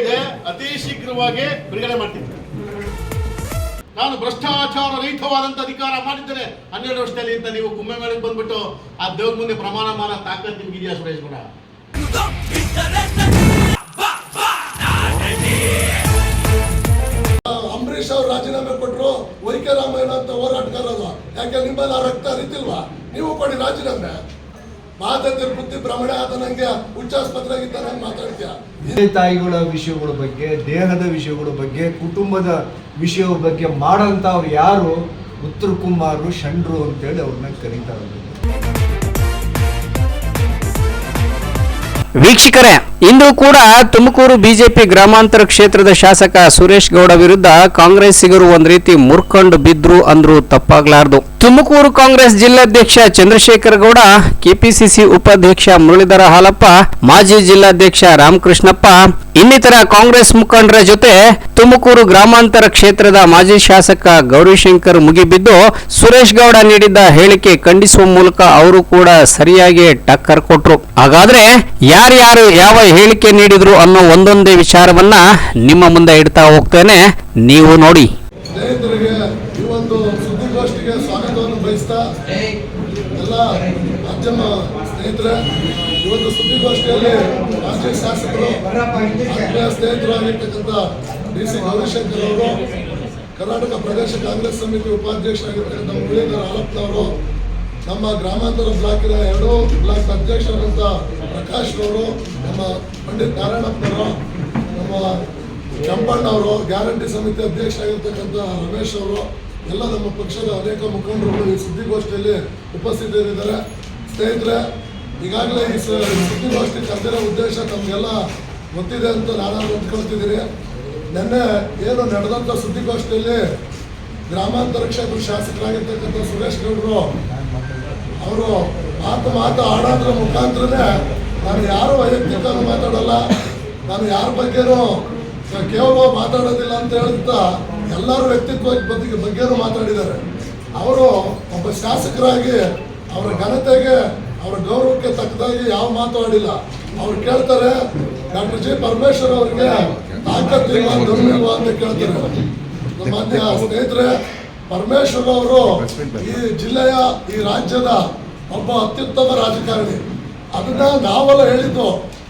ಇದೆ, ಅತಿ ಶೀಘ್ರವಾಗಿ ಬಿಡುಗಡೆ ಮಾಡ್ತೀನಿ. ನಾನು ಭ್ರಷ್ಟಾಚಾರ ರಹಿತವಾದಂತ ಅಧಿಕಾರ ಮಾಡಿದ್ದೇನೆ. ಹನ್ನೆರಡು ವರ್ಷದಲ್ಲಿ ಅಂತ ನೀವು ಕುಂಭ ಮೇಳಕ್ ಬಂದ್ಬಿಟ್ಟು ಆ ದೇವ್ರ ಮುಂದೆ ಪ್ರಮಾಣ ಮಾನ ತಾಕತ್ ನಿಮ್ಗಿದೆಯಾ ಸುರೇಶ್ ಕೂಡ ಅಂಬರೀಷ್ ಅವ್ರು ರಾಜೀನಾಮೆ ಕೊಟ್ಟರು ವೈಕೆ ರಾಮಯ್ಯ ಅಂತ ಹೋರಾಟಗಾರರು. ಯಾಕೆ ನಿಮ್ಮಲ್ಲಿ ಆ ರಕ್ತ ಹರಿತಿಲ್ವಾ? ನೀವು ಕೊಡಿ ರಾಜೀನಾಮೆ. ಮಾತಂದಿರ ಬುದ್ಧಿ ಭ್ರಮಣ ಆದ ನಂಗೆ ಹುಚ್ಚಾಸ್ಪತ್ರೆಗಿದ್ದ ನಂಗೆ ಮಾತಾಡ್ತೀಯ. ತಂದೆ ತಾಯಿಗಳ ವಿಷಯಗಳ ಬಗ್ಗೆ ದೇಹದ ವಿಷಯಗಳ ಬಗ್ಗೆ ಕುಟುಂಬದ ವಿಷಯಗಳ ಬಗ್ಗೆ ಮಾಡೋಂಥವ್ರು ಯಾರು? ಉತ್ತರ ಕುಮಾರು ಷಂಡ್ರು ಅಂತೇಳಿ ಅವ್ರನ್ನ ಕರೀತಾರೆ ವೀಕ್ಷಕರೇ ಇಂದು ಕೂಡ ತುಮಕೂರು ಬಿಜೆಪಿ ಗ್ರಾಮಾಂತರ ಕ್ಷೇತ್ರದ ಶಾಸಕ ಸುರೇಶ್ ಗೌಡ ವಿರುದ್ಧ ಕಾಂಗ್ರೆಸ್ಸಿಗರು ಒಂದ್ ರೀತಿ ಮುರ್ಕೊಂಡು ಬಿದ್ರು ಅಂದ್ರು ತಪ್ಪಾಗ್ಲಾರ್ದು. ತುಮಕೂರು ಕಾಂಗ್ರೆಸ್ ಜಿಲ್ಲಾಧ್ಯಕ್ಷ ಚಂದ್ರಶೇಖರ ಗೌಡ, ಕೆಪಿಸಿಸಿ ಉಪಾಧ್ಯಕ್ಷ ಮುರಳೀಧರ ಹಾಲಪ್ಪ, ಮಾಜಿ ಜಿಲ್ಲಾಧ್ಯಕ್ಷ ರಾಮಕೃಷ್ಣಪ್ಪ, ಇನ್ನಿತರ ಕಾಂಗ್ರೆಸ್ ಮುಖಂಡರ ಜೊತೆ ತುಮಕೂರು ಗ್ರಾಮಾಂತರ ಕ್ಷೇತ್ರದ ಮಾಜಿ ಶಾಸಕ ಗೌರಿಶಂಕರ್ ಮುಗಿಬಿದ್ದು, ಸುರೇಶ್ ಗೌಡ ನೀಡಿದ್ದ ಹೇಳಿಕೆ ಖಂಡಿಸುವ ಮೂಲಕ ಅವರು ಕೂಡ ಸರಿಯಾಗಿ ಟಕ್ಕರ್ ಕೊಟ್ರು. ಹಾಗಾದ್ರೆ ಯಾರ್ಯಾರು ಯಾವ ಹೇಳಿಕೆ ನೀಡಿದ್ರು ಅನ್ನೋ ಒಂದೊಂದೇ ವಿಚಾರವನ್ನ ನಿಮ್ಮ ಮುಂದೆ ಇಡ್ತಾ ಹೋಗ್ತೇನೆ. ನೀವು ನೋಡಿ. ಸ್ನೇಹಿತರಿಗೆ ಈ ಒಂದು ಸುದ್ದಿಗೋಷ್ಠಿಗೆ ಸ್ವಾಗತವನ್ನು ಬಯಸ್ತಾ ಎಲ್ಲ ಮಾಧ್ಯಮ ಸ್ನೇಹಿತರೆ, ಈ ಒಂದು ಸುದ್ದಿಗೋಷ್ಠಿಯಲ್ಲಿ ಮಾಜಿ ಶಾಸಕರು, ಆತ್ಮೀಯ ಸ್ನೇಹಿತರು ಆಗಿರ್ತಕ್ಕಂಥ ಡಿ ಕರ್ನಾಟಕ ಪ್ರದೇಶ ಕಾಂಗ್ರೆಸ್ ಸಮಿತಿ ಉಪಾಧ್ಯಕ್ಷರಾಗಿರ್ತಕ್ಕಂಥ ಮುರಳೀಧರ ಹಾಲಪ್ಪನವರು ನಮ್ಮ ಗ್ರಾಮಾಂತರ ಬ್ಲಾಕಿನ ಎರಡೂ ಬ್ಲಾಕ್ ಅಧ್ಯಕ್ಷರಾದಂಥ ಪ್ರಕಾಶ್ ಅವರು ನಮ್ಮ ಪಂಡಿತ್ ನಾರಾಯಣಪ್ಪನವರು, ನಮ್ಮ ಕೆಂಪಣ್ಣ ಅವರು, ಗ್ಯಾರಂಟಿ ಸಮಿತಿ ಅಧ್ಯಕ್ಷರಾಗಿರ್ತಕ್ಕಂಥ ರಮೇಶ್ ಅವರು, ಎಲ್ಲ ನಮ್ಮ ಪಕ್ಷದ ಅನೇಕ ಮುಖಂಡರುಗಳು ಈ ಸುದ್ದಿಗೋಷ್ಠಿಯಲ್ಲಿ ಉಪಸ್ಥಿತರಿದ್ದಾರೆ. ಸ್ನೇಹಿತರೆ, ಈಗಾಗಲೇ ಈ ಸುದ್ದಿಗೋಷ್ಠಿ ಕರೆದಿರೋ ಉದ್ದೇಶ ತಮಗೆಲ್ಲ ಗೊತ್ತಿದೆ ಅಂತ ನಾನು ಅಂದ್ಕೊಳ್ತಿದ್ದೀನಿ. ನಿನ್ನೆ ಏನು ನಡೆದಂಥ ಸುದ್ದಿಗೋಷ್ಠಿಯಲ್ಲಿ ಗ್ರಾಮಾಂತರ ಕ್ಷೇತ್ರ ಶಾಸಕರಾಗಿರ್ತಕ್ಕಂಥ ಸುರೇಶ್ ಗೌಡರು ಅವರು ಮಾತು ಮಾತು ಆಡೋದ್ರ ಮುಖಾಂತರನೇ ನಾನು ಯಾರು ವೈಯಕ್ತಿಕ ಮಾತಾಡಲ್ಲ. ನಾನು ಯಾರ ಬಗ್ಗೆನೂ ಕೇವಲ ಮಾತಾಡೋದಿಲ್ಲ ಅಂತ ಹೇಳ್ತಾ ಎಲ್ಲರೂ ವ್ಯಕ್ತಿತ್ವ ಬಗ್ಗೆ ಬಗ್ಗೆನೂ ಮಾತಾಡಿದ್ದಾರೆ. ಅವರು ಒಬ್ಬ ಶಾಸಕರಾಗಿ ಅವರ ಘನತೆಗೆ, ಅವರ ಗೌರವಕ್ಕೆ ತಕ್ಕದಾಗಿ ಯಾವ ಮಾತಾಡಿಲ್ಲ ಅವ್ರು ಕೇಳ್ತಾರೆ, ಡಾಕ್ಟರ್ ಜಿ ಪರಮೇಶ್ವರ್ ಅವರಿಗೆ ತಾಕತ್ತಿಲ್ಲ ಇಲ್ಲ ಅಂತ ಕೇಳ್ತಾರೆ. ಮಾನ್ಯ ಸ್ನೇಹಿತರೆ ಪರಮೇಶ್ವರ್ ಅವರು ಈ ಜಿಲ್ಲೆಯ ಈ ರಾಜ್ಯದ ಒಬ್ಬ ಅತ್ಯುತ್ತಮ ರಾಜಕಾರಣಿ. ಅದನ್ನ ನಾವೆಲ್ಲ ಹೇಳಿದ್ದು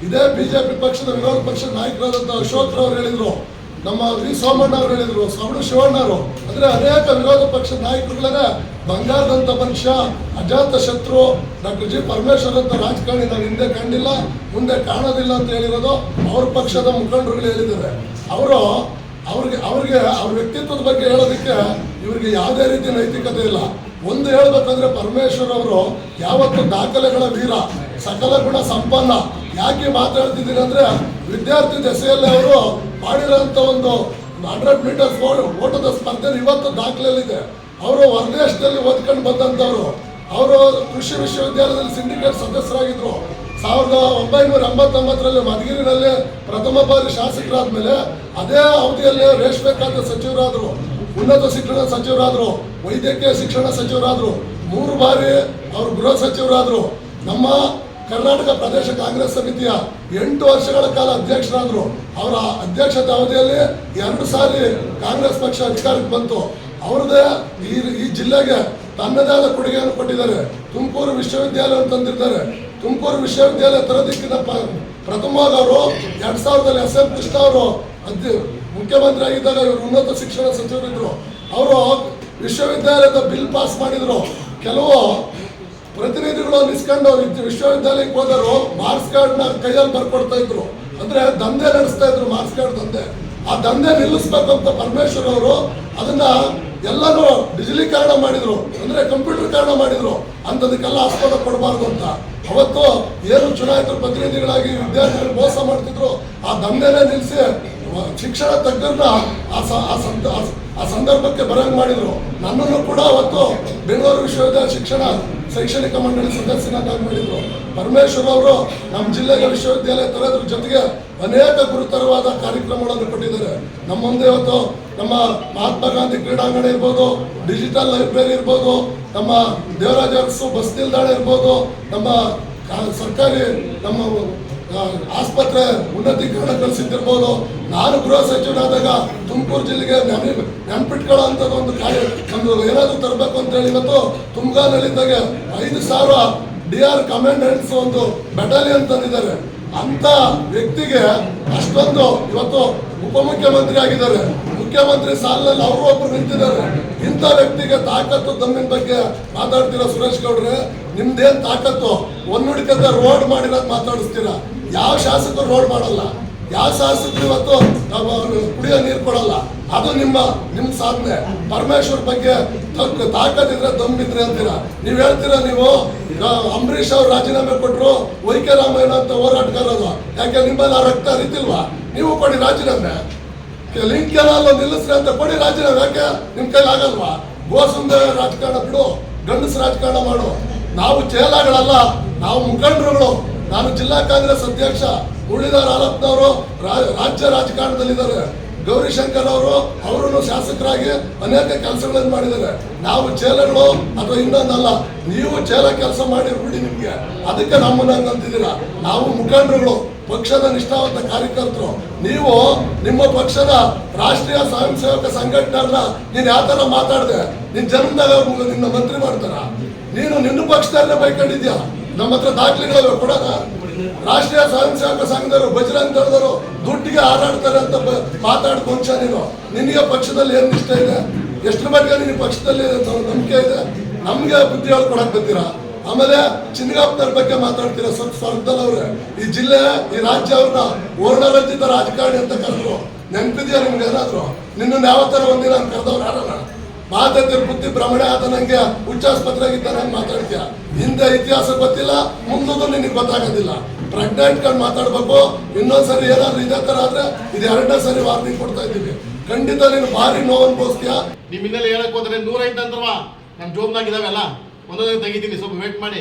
ಇದೇ ಬಿಜೆಪಿ ಪಕ್ಷದ ವಿರೋಧ ಪಕ್ಷದ ನಾಯಕರಾದಂತ ಅಶೋಕ್ ರಾವ್ ಹೇಳಿದ್ರು ನಮ್ಮ ವಿ ಸೋಮಣ್ಣ ಅವರು ಹೇಳಿದ್ರು ಸವಣ ಶಿವಣ್ಣ ಅವರು. ಅಂದ್ರೆ ಅನೇಕ ವಿರೋಧ ಪಕ್ಷದ ನಾಯಕರುಗಳೇ ಬಂಗಾರದಂತ ಮನುಷ್ಯ ಅಜಾತ ಶತ್ರು ಡಾಕ್ಟರ್ ಜಿ ಪರಮೇಶ್ವರ್ ಅಂತ ರಾಜಕಾರಣಿ ನಾವು ಹಿಂದೆ ಕಂಡಿಲ್ಲ ಮುಂದೆ ಕಾಣೋದಿಲ್ಲ ಅಂತ ಹೇಳಿರೋದು ಅವ್ರ ಪಕ್ಷದ ಮುಖಂಡರುಗಳು ಹೇಳಿದ್ದಾರೆ. ಅವರು ಅವ್ರಿಗೆ ಅವ್ರಿಗೆ ಅವ್ರ ವ್ಯಕ್ತಿತ್ವದ ಬಗ್ಗೆ ಹೇಳೋದಕ್ಕೆ ಇವ್ರಿಗೆ ಯಾವುದೇ ರೀತಿ ನೈತಿಕತೆ ಇಲ್ಲ. ಒಂದು ಹೇಳ್ಬೇಕಂದ್ರೆ ಪರಮೇಶ್ವರ್ ಅವರು ಯಾವತ್ತು ದಾಖಲೆಗಳ ವೀರ, ಸಕಲ ಗುಣ ಸಂಪನ್ನ. ಯಾಕೆ ಮಾತಾಡ್ತಿದ್ದೀನಿ ಅಂದ್ರೆ ವಿದ್ಯಾರ್ಥಿ ದೆಸೆಯಲ್ಲಿ ಅವರು ಮಾಡಿರೋಂಥ ಒಂದು ಹಂಡ್ರೆಡ್ ಮೀಟರ್ಸ್ ಓಟದ ಸ್ಪರ್ಧೆ ಇವತ್ತು ದಾಖಲೆಯಲ್ಲಿದೆ. ಅವರು ಹೊರದೇಶದಲ್ಲಿ ಓದ್ಕೊಂಡು ಬಂದಂಥವ್ರು. ಅವರು ಕೃಷಿ ವಿಶ್ವವಿದ್ಯಾಲಯದಲ್ಲಿ ಸಿಂಡಿಕೇಟ್ ಸದಸ್ಯರಾಗಿದ್ರು. ಸಾವಿರದ ಒಂಬೈನೂರ ಎಂಬತ್ತೊಂಬತ್ತರಲ್ಲಿ ಮಧುಗಿರಿನಲ್ಲಿ ಪ್ರಥಮ ಬಾರಿ ಶಾಸಕರಾದ್ಮೇಲೆ ಅದೇ ಅವಧಿಯಲ್ಲಿ ರೇಷ್ಮೆ ಖಾತೆ ಸಚಿವರಾದರು. ಉನ್ನತ ಶಿಕ್ಷಣ ಸಚಿವರಾದರು, ವೈದ್ಯಕೀಯ ಶಿಕ್ಷಣ ಸಚಿವರಾದರು, ಮೂರು ಬಾರಿ ಅವರು ಗೃಹ ಸಚಿವರಾದರು, ನಮ್ಮ ಕರ್ನಾಟಕ ಪ್ರದೇಶ ಕಾಂಗ್ರೆಸ್ ಸಮಿತಿಯ ಎಂಟು ವರ್ಷಗಳ ಕಾಲ ಅಧ್ಯಕ್ಷರಾದರು. ಅವರ ಅಧ್ಯಕ್ಷತೆ ಅವಧಿಯಲ್ಲಿ ಎರಡು ಸಾರಿ ಕಾಂಗ್ರೆಸ್ ಪಕ್ಷ ಅಧಿಕಾರಕ್ಕೆ ಬಂತು. ಅವ್ರದ್ದೇ ಈ ಈ ಜಿಲ್ಲೆಗೆ ತನ್ನದೇ ಆದ ಕೊಡುಗೆಯನ್ನು ಕೊಟ್ಟಿದ್ದಾರೆ. ತುಮಕೂರು ವಿಶ್ವವಿದ್ಯಾಲಯ ತಂದಿದ್ದಾರೆ. ತುಮಕೂರು ವಿಶ್ವವಿದ್ಯಾಲಯ ತರೋದಕ್ಕಿಂತ ಪ- ಪ್ರಥಮವಾಗಿ ಅವರು ಎರಡು ಸಾವಿರದಲ್ಲಿ ಎಸ್ ಎಂ ಕೃಷ್ಣ ಅವರು ಅಧ್ಯ ಮುಖ್ಯಮಂತ್ರಿ ಆಗಿದ್ದಾಗ ಇವರು ಉನ್ನತ ಶಿಕ್ಷಣ ಸಚಿವರಿದ್ರು. ಅವರು ವಿಶ್ವವಿದ್ಯಾಲಯದ ಬಿಲ್ ಪಾಸ್ ಮಾಡಿದ್ರು. ಕೆಲವು ಪ್ರತಿನಿಧಿಗಳು ನಿಸ್ಕೊಂಡು ವಿದ್- ವಿಶ್ವವಿದ್ಯಾಲಯಕ್ಕೆ ಹೋದರು ಮಾರ್ಕ್ಸ್ ಕಾರ್ಡ್ನ ಕೈಯಲ್ಲಿ ಬರ್ಕೊಡ್ತಾ ಇದ್ರು. ಅಂದ್ರೆ ದಂಧೆ ನಡೆಸ್ತಾ ಇದ್ರು ಮಾರ್ಕ್ಸ್ ಕಾರ್ಡ್ ದಂಧೆ. ಆ ದಂಧೆ ನಿಲ್ಲಿಸ್ಬೇಕಂತ ಅಂತ ಪರಮೇಶ್ವರ್ ಅವರು ಅದನ್ನ ಎಲ್ಲರೂ ಡಿಜಿಲೀಕರಣ ಮಾಡಿದ್ರು. ಅಂದ್ರೆ ಕಂಪ್ಯೂಟರ್ಕರಣ ಮಾಡಿದ್ರು. ಅಂಥದಕ್ಕೆಲ್ಲ ಆಸ್ಪದ ಕೊಡಬಾರ್ದು ಅಂತ. ಅವತ್ತು ಏನು ಚುನಾಯಿತ ಪ್ರತಿನಿಧಿಗಳಾಗಿ ವಿದ್ಯಾರ್ಥಿಗಳು ಮೋಸ ಮಾಡ್ತಿದ್ರು. ಆ ದಂಧೆನೇ ನಿಲ್ಲಿಸಿ ಶಿಕ್ಷಣ ತಜ್ಞರನ್ನ ಆ ಸಂದ- ಆ ಸಂದರ್ಭಕ್ಕೆ ಬರಂಗ್ ಮಾಡಿದ್ರು. ನನ್ನನ್ನು ಕೂಡ ಅವತ್ತು ಬೆಂಗಳೂರು ವಿಶ್ವವಿದ್ಯಾಲಯ ಶಿಕ್ಷಣ ಶೈಕ್ಷಣಿಕ ಮಂಡಳಿ ಸದಸ್ಯನಾಗಿ ಮಾಡಿದ್ರು. ಪರಮೇಶ್ವರ್ ಅವರು ನಮ್ಮ ಜಿಲ್ಲೆಗೆ ವಿಶ್ವವಿದ್ಯಾಲಯ ತರೋದ್ರ ಜೊತೆಗೆ ಅನೇಕ ಗುರುತರವಾದ ಕಾರ್ಯಕ್ರಮಗಳನ್ನು ಕೊಟ್ಟಿದ್ದಾರೆ. ನಮ್ಮ ಮುಂದೆ ಇವತ್ತು ನಮ್ಮ ಮಹಾತ್ಮ ಗಾಂಧಿ ಕ್ರೀಡಾಂಗಣ ಇರ್ಬೋದು, ಡಿಜಿಟಲ್ ಲೈಬ್ರರಿ ಇರ್ಬೋದು, ನಮ್ಮ ದೇವರಾಜ ಬಸ್ ನಿಲ್ದಾಣ ಇರ್ಬೋದು, ನಮ್ಮ ಸರ್ಕಾರಿ ನಮ್ಮ ಆಸ್ಪತ್ರೆ ಉನ್ನತೀಕರಣ ಕಲಿಸಿದ್ದಿರ್ಬೋದು. ನಾನು ಗೃಹ ಸಚಿವನಾದಾಗ ತುಮಕೂರು ಜಿಲ್ಲೆಗೆ ನೆನ ನೆನ್ಪಿಟ್ಕೊಳ್ಳೋ ಅಂಥದ್ದು ಒಂದು ಕಾರ್ಯ. ಒಂದು ಏನಾದರೂ ತರಬೇಕು ಅಂತ ಹೇಳಿ ಇವತ್ತು ತುಮಗಾನಲ್ಲಿದ್ದಾಗ ಐದು ಸಾವಿರ ಡಿ ಆರ್ ಕಮಾಂಡೆಂಟ್ಸ್ ಒಂದು ಬೆಟಾಲಿಯನ್ ತಂದಿದ್ದಾರೆ. ಅಂತ ವ್ಯಕ್ತಿಗೆ ಅಷ್ಟೊಂದು ಇವತ್ತು ಉಪಮುಖ್ಯಮಂತ್ರಿ ಆಗಿದ್ದಾರೆ. ಮುಖ್ಯಮಂತ್ರಿ ಸಾಲಿನಲ್ಲಿ ಅವರು ಒಬ್ಬರು ನಿಂತಿದ್ದಾರೆ. ಇಂಥ ವ್ಯಕ್ತಿಗೆ ತಾಕತ್ತು ದಮ್ಮಿನ ಬಗ್ಗೆ ಮಾತಾಡ್ತೀರಾ ಸುರೇಶ್ ಗೌಡ್ರೆ? ನಿಮ್ದೇನ್ ತಾಕತ್ತು? ಒಂದುಡಿಕದ ರೋಡ್ ಮಾಡಿರೋದು ಮಾತಾಡಿಸ್ತೀರಾ? ಯಾವ ಶಾಸಕರು ರೋಡ್ ಮಾಡಲ್ಲ, ಯಾವ ಶಾಸಕರು ಇವತ್ತು ನಾವು ಕುಡಿಯೋ ನೀರು ಕೊಡಲ್ಲ, ಅದು ನಿಮ್ಮ ನಿಮ್ಮ ಸಾಧನೆ. ಪರಮೇಶ್ವರ್ ಬಗ್ಗೆ ತಾಕತ್ತಿದ್ರೆ ದಮ್ಮಿದ್ರೆ ಅಂತೀರಾ ನೀವ್ ಹೇಳ್ತೀರಾ ನೀವು? ಅಂಬರೀಷ್ ಅವ್ರು ರಾಜೀನಾಮೆ ಕೊಟ್ರು ವೈಕೆ ರಾಮಯ್ಯ ಅಂತ ಹೋರಾಟಗಾರರು. ಯಾಕೆ ನಿಮ್ಮಲ್ಲಿ ಆ ರಕ್ತ ಅರಿತಿಲ್ವಾ ನೀವು ಕೊಡಿ ರಾಜೀನಾಮೆ. ಲಿಂಕ್ ಏನಲ್ಲ ನಿಲ್ಲಿಸ್ರಿ ಅಂತ ಕೊಡಿ ರಾಜೀನಾಮೆ. ಯಾಕೆ? ನಿಮ್ ಕೈಲಿ ಆಗಲ್ವಾ? ಗೋಸುಂದ ರಾಜಕಾರಣ ಬಿಡು ಗಂಡಸ ರಾಜಕಾರಣ ಮಾಡು. ನಾವು ಚೇಲಾಗಳಲ್ಲ ನಾವು ಮುಖಂಡರುಗಳು. ನಾನು ಜಿಲ್ಲಾ ಕಾಂಗ್ರೆಸ್ ಅಧ್ಯಕ್ಷ ಮುರಳೀಧರ್ ಆಲಪ್ನವರು ರಾಜ್ಯ ರಾಜಕಾರಣದಲ್ಲಿದ್ದಾರೆ. ಗೌರಿಶಂಕರ್ ಅವರು ಅವರನ್ನು ಶಾಸಕರಾಗಿ ಅನೇಕ ಕೆಲಸಗಳನ್ನು ಮಾಡಿದ್ದಾರೆ. ನಾವು ಚೇಲಗಳು ಅಥವಾ ಇನ್ನೊಂದಲ್ಲ, ನೀವು ಚೇಲ ಕೆಲಸ ಮಾಡಿ ಹುಡಿ ನಿಮ್ಗೆ. ಅದಕ್ಕೆ ನಮ್ಮನ್ನ ಅಂತಿದ್ದೀರಾ ನಾವು ಮುಖಂಡರುಗಳು, ಪಕ್ಷದ ನಿಷ್ಠಾವಂತ ಕಾರ್ಯಕರ್ತರು. ನೀವು ನಿಮ್ಮ ಪಕ್ಷದ ರಾಷ್ಟ್ರೀಯ ಸ್ವಯಂ ಸೇವಕ ಸಂಘಟನೆಯನ್ನ ನೀನ್ ಯಾವ ತರ ಮಾತಾಡಿದೆ? ನಿನ್ ಜನ್ಮದಾಗ ನಿನ್ನ ಮಂತ್ರಿ ಮಾಡ್ತಾರ? ನೀನು ನಿನ್ನ ಪಕ್ಷದಲ್ಲೇ ಬೈಕೊಂಡಿದ್ಯಾ ನಮ್ಮ ಹತ್ರ ದಾಖಲೆಗಳು ಕೊಡೋಣ ರಾಷ್ಟ್ರೀಯ ಸ್ವಯಂ ಸೇವಕ ಸಂಘದವರು ಬಜರಂಗ್ ದಳದವರು ದುಡ್ಡಿಗೆ ಹಾರಾಡ್ತಾರೆ ಅಂತ ಮಾತಾಡ್ ಮನುಷ್ಯ ನೀನು. ನಿನಗೆ ಪಕ್ಷದಲ್ಲಿ ಏನು ಇಷ್ಟ ಇದೆ? ಎಷ್ಟು ಮಟ್ಟಿಗೆ ನಿನ್ನ ಪಕ್ಷದಲ್ಲಿ ನಂಬಿಕೆ ಇದೆ? ನಮ್ಗೆ ಬುದ್ಧಿ ಹೇಳ್ಕೊಡಕ್ ಬರ್ತೀರಾ ಆಮೇಲೆ ಚಿನ್ನಗಾಪ್ತರ ಬಗ್ಗೆ ಮಾತಾಡ್ತೀರಾ ಸ್ವಲ್ಪ ಸ್ವರ್ಗದಲ್ಲವ್ರೆ ಈ ಜಿಲ್ಲೆ, ಈ ರಾಜ್ಯ ಅವ್ರನ್ನ ವರ್ಣರಂಜಿತ ರಾಜಕಾರಣಿ ಅಂತ ಕರೆದ್ರು. ನೆನಪಿದ್ಯಾ ನಿಮ್ಗೆ ಏನಾದ್ರು? ನಿನ್ನ ಯಾವ ತರ ಒಂದಿನ ಕರೆದವ್ರು ಯಾರನ್ನ ಮಾತಾಡ್ತಿರ ಬುದ್ಧಿ ಭ್ರಮಣೆ ಆದ ನಂಗೆ ಹುಚ್ಚಾಸ್ಪತ್ರೆಗಿದ್ದ ನಂಗೆ ಮಾತಾಡ್ತೀಯ? ಹಿಂದೆ ಇತಿಹಾಸ ಗೊತ್ತಿಲ್ಲ, ಮುಂದದು ನಿನಗೆ ಗೊತ್ತಾಗೋದಿಲ್ಲ. ಪ್ರಜ್ಞೆ ಇಟ್ಕೊಂಡು ಮಾತಾಡ್ಬೇಕು, ಇನ್ನೊಂದ್ಸರಿ ಏನಾದ್ರು ಇದೇ ತರ ಆದ್ರೆ ಇದು ಎರಡನೇ ಸರಿ ವಾರ್ನಿಂಗ್ ಕೊಡ್ತಾ ಇದ್ದೀವಿ. ಖಂಡಿತ ನೀನು ಭಾರಿ ನೋವು ಅನ್ಭವಿಸ್ತೀಯ? ನಿಮ್ ಹಿನ್ನೆಲೆ ಹೇಳಕ್ ಹೋದ್ರೆ ನೂರೈದು ಅಂದ್ರವಾ ನನ್ನ ಜೋಬ್ನಾಗಿದಾವೆಲ್ಲ ಒಂದೊಂದೇ ತೆಗಿತೀನಿ, ಸ್ವಲ್ಪ ವೇಟ್ ಮಾಡಿ.